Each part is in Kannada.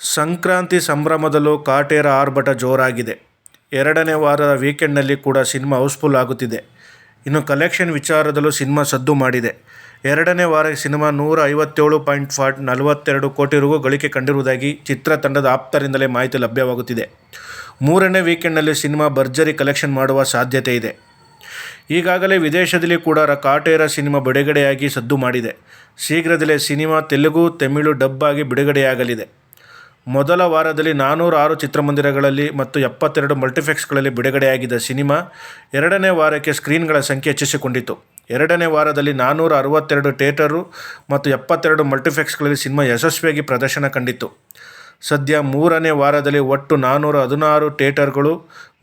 ಸಂಕ್ರಾಂತಿ ಸಂಭ್ರಮದಲ್ಲೂ ಕಾಟೇರ ಆರ್ಭಟ ಜೋರಾಗಿದೆ. ಎರಡನೇ ವಾರದ ವೀಕೆಂಡ್ನಲ್ಲಿ ಕೂಡ ಸಿನಿಮಾ ಹೌಸ್ಫುಲ್ ಆಗುತ್ತಿದೆ. ಇನ್ನು ಕಲೆಕ್ಷನ್ ವಿಚಾರದಲ್ಲೂ ಸಿನಿಮಾ ಸದ್ದು ಮಾಡಿದೆ. ಎರಡನೇ ವಾರ ಸಿನಿಮಾ ನೂರ ಐವತ್ತೇಳು ಪಾಯಿಂಟ್ ಫಾಟ್ ನಲವತ್ತೆರಡು ಕೋಟಿ ರು ಗಳಿಕೆ ಕಂಡಿರುವುದಾಗಿ ಚಿತ್ರತಂಡದ ಆಪ್ತರಿಂದಲೇ ಮಾಹಿತಿ ಲಭ್ಯವಾಗುತ್ತಿದೆ. ಮೂರನೇ ವೀಕೆಂಡ್ನಲ್ಲಿ ಸಿನಿಮಾ ಭರ್ಜರಿ ಕಲೆಕ್ಷನ್ ಮಾಡುವ ಸಾಧ್ಯತೆ ಇದೆ. ಈಗಾಗಲೇ ವಿದೇಶದಲ್ಲಿ ಕೂಡ ಕಾಟೇರ ಸಿನಿಮಾ ಬಿಡುಗಡೆಯಾಗಿ ಸದ್ದು ಮಾಡಿದೆ. ಶೀಘ್ರದಲ್ಲೇ ಸಿನಿಮಾ ತೆಲುಗು, ತಮಿಳು ಡಬ್ ಆಗಿ ಬಿಡುಗಡೆಯಾಗಲಿದೆ. ಮೊದಲ ವಾರದಲ್ಲಿ ನಾನ್ನೂರ ಆರು ಚಿತ್ರಮಂದಿರಗಳಲ್ಲಿ ಮತ್ತು ಎಪ್ಪತ್ತೆರಡು ಮಲ್ಟಿಫ್ಲೆಕ್ಸ್ಗಳಲ್ಲಿ ಬಿಡುಗಡೆಯಾಗಿದ್ದ ಸಿನಿಮಾ ಎರಡನೇ ವಾರಕ್ಕೆ ಸ್ಕ್ರೀನ್ಗಳ ಸಂಖ್ಯೆ ಹೆಚ್ಚಿಸಿಕೊಂಡಿತು. ಎರಡನೇ ವಾರದಲ್ಲಿ ನಾನ್ನೂರ ಅರವತ್ತೆರಡು ಥಿಯೇಟರು ಮತ್ತು ಎಪ್ಪತ್ತೆರಡು ಮಲ್ಟಿಫ್ಲೆಕ್ಸ್ಗಳಲ್ಲಿ ಸಿನಿಮಾ ಯಶಸ್ವಿಯಾಗಿ ಪ್ರದರ್ಶನ ಕಂಡಿತು ಸದ್ಯ ಮೂರನೇ ವಾರದಲ್ಲಿ ಒಟ್ಟು ನಾನ್ನೂರ ಹದಿನಾರು ಥಿಯೇಟರ್ಗಳು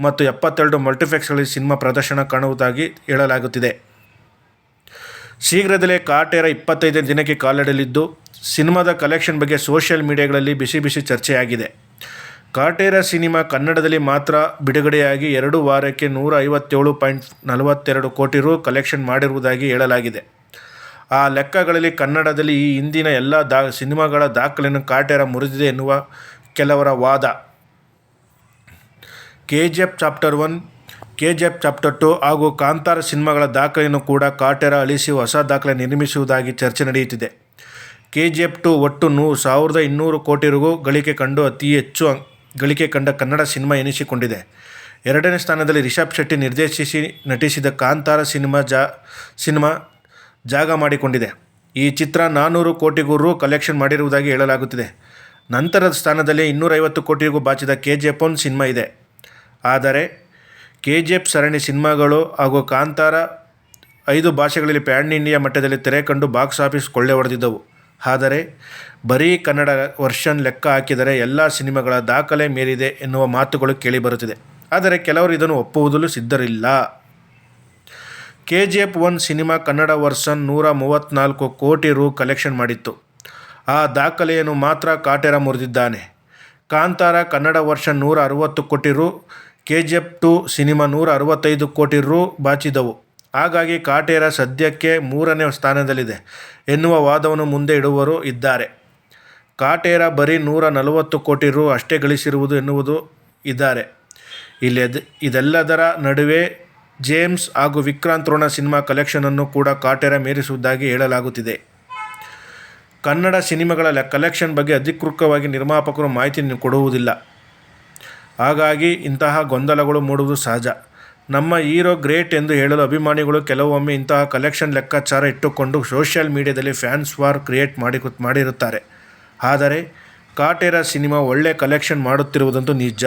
ಮತ್ತು ಎಪ್ಪತ್ತೆರಡು ಮಲ್ಟಿಫ್ಲೆಕ್ಸ್ಗಳಲ್ಲಿ ಸಿನಿಮಾ ಪ್ರದರ್ಶನ ಕಾಣುವುದಾಗಿ ಹೇಳಲಾಗುತ್ತಿದೆ. ಶೀಘ್ರದಲ್ಲೇ ಕಾಟೇರ ಇಪ್ಪತ್ತೈದನೇ ದಿನಕ್ಕೆ ಕಾಲಿಡಲಿದ್ದು, ಸಿನಿಮಾದ ಕಲೆಕ್ಷನ್ ಬಗ್ಗೆ ಸೋಷಿಯಲ್ ಮೀಡಿಯಾಗಳಲ್ಲಿ ಬಿಸಿ ಬಿಸಿ ಚರ್ಚೆಯಾಗಿದೆ. ಕಾಟೇರ ಸಿನಿಮಾ ಕನ್ನಡದಲ್ಲಿ ಮಾತ್ರ ಬಿಡುಗಡೆಯಾಗಿ ಎರಡು ವಾರಕ್ಕೆ ನೂರ ಐವತ್ತೇಳು ಪಾಯಿಂಟ್ ನಲವತ್ತೆರಡು ಕೋಟಿ ರು ಕಲೆಕ್ಷನ್ ಮಾಡಿರುವುದಾಗಿ ಹೇಳಲಾಗಿದೆ. ಆ ಲೆಕ್ಕಗಳಲ್ಲಿ ಕನ್ನಡದಲ್ಲಿ ಈ ಹಿಂದಿನ ಎಲ್ಲ ದಾ, ಸಿನಿಮಾಗಳ ದಾಖಲೆಯನ್ನು ಕಾಟೇರ ಮುರಿದಿದೆ ಎನ್ನುವ ಕೆಲವರ ವಾದ. K G F chapter one K G F chapter two ಹಾಗೂ ಕಾಂತಾರ ಸಿನಿಮಾಗಳ ದಾಖಲೆಯನ್ನು ಕೂಡ ಕಾಟೆರ ಅಳಿಸಿ ಹೊಸ ದಾಖಲೆ ನಿರ್ಮಿಸುವುದಾಗಿ ಚರ್ಚೆ ನಡೆಯುತ್ತಿದೆ. ಕೆ ಜಿ ಎಫ್ ಟು ಒಟ್ಟು ನೂ ಸಾವಿರದ ಇನ್ನೂರು ಕೋಟಿರಿಗೂ ರು ಗಳಿಕೆ ಕಂಡು ಅತಿ ಹೆಚ್ಚು ಗಳಿಕೆ ಕಂಡ ಕನ್ನಡ ಸಿನಿಮಾ ಎನಿಸಿಕೊಂಡಿದೆ. ಎರಡನೇ ಸ್ಥಾನದಲ್ಲಿ ರಿಷಬ್ ಶೆಟ್ಟಿ ನಿರ್ದೇಶಿಸಿ ನಟಿಸಿದ ಕಾಂತಾರ ಸಿನಿಮಾ ಜಾ, ಸಿನಿಮಾ ಜಾಗ ಮಾಡಿಕೊಂಡಿದೆ. ಈ ಚಿತ್ರ ನಾನ್ನೂರು ಕೋಟಿಗೂ ರು ಕಲೆಕ್ಷನ್ ಮಾಡಿರುವುದಾಗಿ ಹೇಳಲಾಗುತ್ತಿದೆ. ನಂತರದ ಸ್ಥಾನದಲ್ಲಿ ಇನ್ನೂರೈವತ್ತು ಕೋಟಿಗೂ ಬಾಚಿದ K G F one cinema ಇದೆ. ಆದರೆ ಕೆ ಜಿ ಎಫ್ ಸರಣಿ ಸಿನಿಮಾಗಳು ಹಾಗೂ ಕಾಂತಾರ ಐದು ಭಾಷೆಗಳಲ್ಲಿ ಪ್ಯಾನ್ ಇಂಡಿಯಾ ಮಟ್ಟದಲ್ಲಿ ತೆರೆ ಕಂಡು ಬಾಕ್ಸ್ ಆಫೀಸ್ ಕೊಳ್ಳೆ ಹೊಡೆದಿದ್ದವು. ಆದರೆ, ಬರೀ ಕನ್ನಡ ವರ್ಷನ್ ಲೆಕ್ಕ ಹಾಕಿದರೆ ಎಲ್ಲ ಸಿನಿಮಾಗಳ ದಾಖಲೆ ಮೀರಿದೆ ಎನ್ನುವ ಮಾತುಗಳು ಕೇಳಿಬರುತ್ತಿದೆ. ಆದರೆ ಕೆಲವರು ಇದನ್ನು ಒಪ್ಪುವುದಲ್ಲೂ ಸಿದ್ಧರಿಲ್ಲ. K G F one cinema Kannada version ನೂರ ಮೂವತ್ತ್ನಾಲ್ಕು ಕೋಟಿ ರು ಕಲೆಕ್ಷನ್ ಮಾಡಿತ್ತು. ಆ ದಾಖಲೆಯನ್ನು ಮಾತ್ರ ಕಾಟೆರ ಮುರಿದಿದ್ದಾನೆ. ಕಾಂತಾರ ಕನ್ನಡ ವರ್ಷನ್ ನೂರ ಅರುವತ್ತು ಕೋಟಿ ರು K G F two cinema ನೂರ ಅರವತ್ತೈದು ಕೋಟಿ ರು ಬಾಚಿದವು. ಹಾಗಾಗಿ ಕಾಟೇರ ಸದ್ಯಕ್ಕೆ ಮೂರನೇ ಸ್ಥಾನದಲ್ಲಿದೆ ಎನ್ನುವ ವಾದವನ್ನು ಮುಂದೆ ಇಡುವರು ಇದ್ದಾರೆ. ಕಾಟೇರ ಬರೀ ನೂರ ನಲವತ್ತು ಕೋಟಿ ರು ಅಷ್ಟೇ ಗಳಿಸಿರುವುದು ಎನ್ನುವುದು ಇದ್ದಾರೆ. ಇಲ್ಲೆದ್, ಇದೆಲ್ಲದರ ನಡುವೆ ಜೇಮ್ಸ್ ಹಾಗೂ ವಿಕ್ರಾಂತ್ ರೋಣ ಸಿನಿಮಾ ಕಲೆಕ್ಷನನ್ನು ಕೂಡ ಕಾಟೇರ ಮೀರಿಸುವುದಾಗಿ ಹೇಳಲಾಗುತ್ತಿದೆ. ಕನ್ನಡ ಸಿನಿಮಾಗಳ ಕಲೆಕ್ಷನ್ ಬಗ್ಗೆ ಅಧಿಕೃತವಾಗಿ ನಿರ್ಮಾಪಕರು ಮಾಹಿತಿ ಕೊಡುವುದಿಲ್ಲ. ಹಾಗಾಗಿ ಇಂತಹ ಗೊಂದಲಗಳು ಮೂಡುವುದು ಸಹಜ. ನಮ್ಮ ಹೀರೋ ಗ್ರೇಟ್ ಎಂದು ಹೇಳಲು ಅಭಿಮಾನಿಗಳು ಕೆಲವೊಮ್ಮೆ ಇಂತಹ ಕಲೆಕ್ಷನ್ ಲೆಕ್ಕಾಚಾರ ಇಟ್ಟುಕೊಂಡು ಸೋಷಿಯಲ್ ಮೀಡಿಯಾದಲ್ಲಿ ಫ್ಯಾನ್ಸ್ ವಾರ್ ಕ್ರಿಯೇಟ್ ಮಾಡಿ ಮಾಡಿರುತ್ತಾರೆ. ಆದರೆ, ಕಾಟೇರ ಸಿನಿಮಾ ಒಳ್ಳೆ ಕಲೆಕ್ಷನ್ ಮಾಡುತ್ತಿರುವುದಂತೂ ನಿಜ.